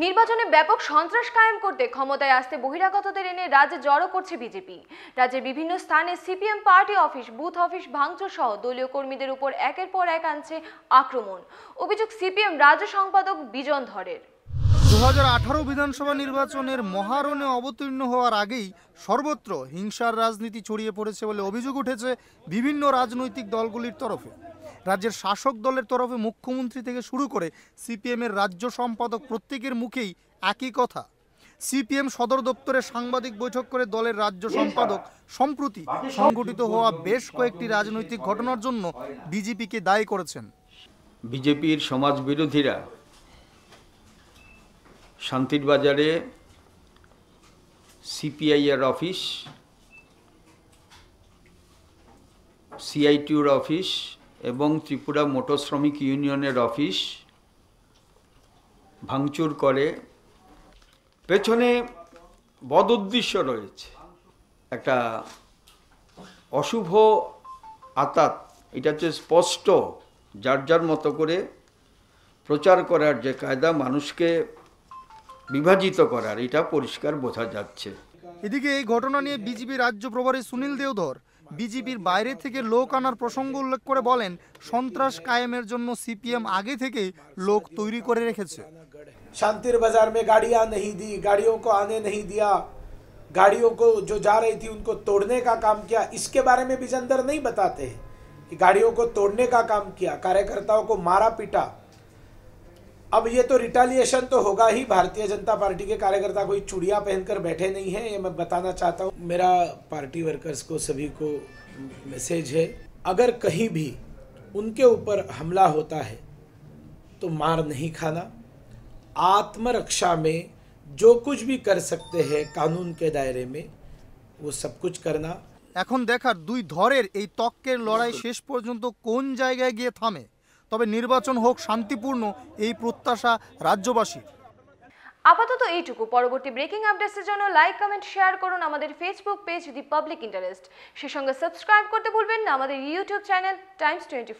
নির্বাচনে ব্যাপক সন্ত্রাস কায়েম করতে ক্ষমতায় আসতে বহিরাগতদের এনে রাজ্যে জড়ো করছে বিজেপি। রাজ্যের বিভিন্ন স্থানে CPM party office, booth office ভাঙচুর সহ দলীয় কর্মীদের উপর একের পর এক আনছে আক্রমণ। অভিযোগ সিপিএম রাজ্য সম্পাদক বিজন ধরের। দু হাজার আঠারো বিধানসভা নির্বাচনের মহারণে অবতীর্ণ হওয়ার আগেই সর্বত্র হিংসার রাজনীতি ছড়িয়ে পড়েছে বলে অভিযোগ উঠেছে বিভিন্ন রাজনৈতিক দলগুলির তরফে। রাজ্যের শাসক দলের তরফে মুখ্যমন্ত্রী থেকে শুরু করে সিপিএমের রাজ্য সম্পাদক প্রত্যেকের মুখেই একই কথা। সিপিএম সদর দপ্তরে সাংবাদিক বৈঠক করে দলের রাজ্য সম্পাদক সম্প্রতি সংঘটিত হওয়া বেশ কয়েকটি রাজনৈতিক ঘটনার জন্য বিজেপিকে দায়ী করেছেন। বিজেপির সমাজ বিরোধীরা শান্তির বাজারে সিপিআইয়ের অফিস, সিআইটিউর অফিস এবং ত্রিপুরা মোটর শ্রমিক ইউনিয়নের অফিস ভাঙচুর করে। পেছনে বদ উদ্দেশ্য রয়েছে। একটা অশুভ আতাত, এটা হচ্ছে স্পষ্ট, যার যার মতো করে প্রচার করার যে কায়দা, মানুষকে বিভাজিত করার এটা পরিষ্কার বোঝা যাচ্ছে এদিকে এই ঘটনা নিয়ে বিজেপি রাজ্য প্রভারী সুনীল দেওধর বিজেপির বাইরে থেকে লোক আনার প্রসঙ্গ উল্লেখ করে বলেন সন্ত্রাস কায়েমের জন্য সিপিএম আগে থেকেই লোক তৈরি করে রেখেছে शांतिर बाजार में गाड़ियां नहीं दी गाड़ियों को आने नहीं दिया गाड़ियों को जो जा रही थी उनको तोड़ने का काम किया इसके बारे में विजंदर नहीं बताते हैं कि गाड़ियों को तोड़ने का काम किया कार्यकर्ताओं को मारा पीटा अब ये तो रिटालिएशन तो होगा ही भारतीय जनता पार्टी के कार्यकर्ता कोई चूड़ियां पहनकर बैठे नहीं हैं ये मैं बताना चाहता हूँ मेरा पार्टी वर्कर्स को सभी को मैसेज है अगर कहीं भी उनके ऊपर हमला होता है तो मार नहीं खाना आत्मरक्षा में जो कुछ भी कर सकते हैं कानून के दायरे में वो सब कुछ करना এখন দেখার দুই ধরের এই তক্কের লড়াই শেষ পর্যন্ত কোন জায়গায় গিয়ে থামে তবে নির্বাচন হোক শান্তিপূর্ণ, এই প্রত্যাশা রাজ্যবাসী আপাতত এইটুকু। পরবর্তী ব্রেকিং আপডেটসের জন্য লাইক কমেন্ট শেয়ার করুন আমাদের Facebook page the public interest সে সঙ্গে সাবস্ক্রাইব করতে ভুলবেন না, আমাদের ইউটিউব চ্যানেল টাইমস টোয়েন্টি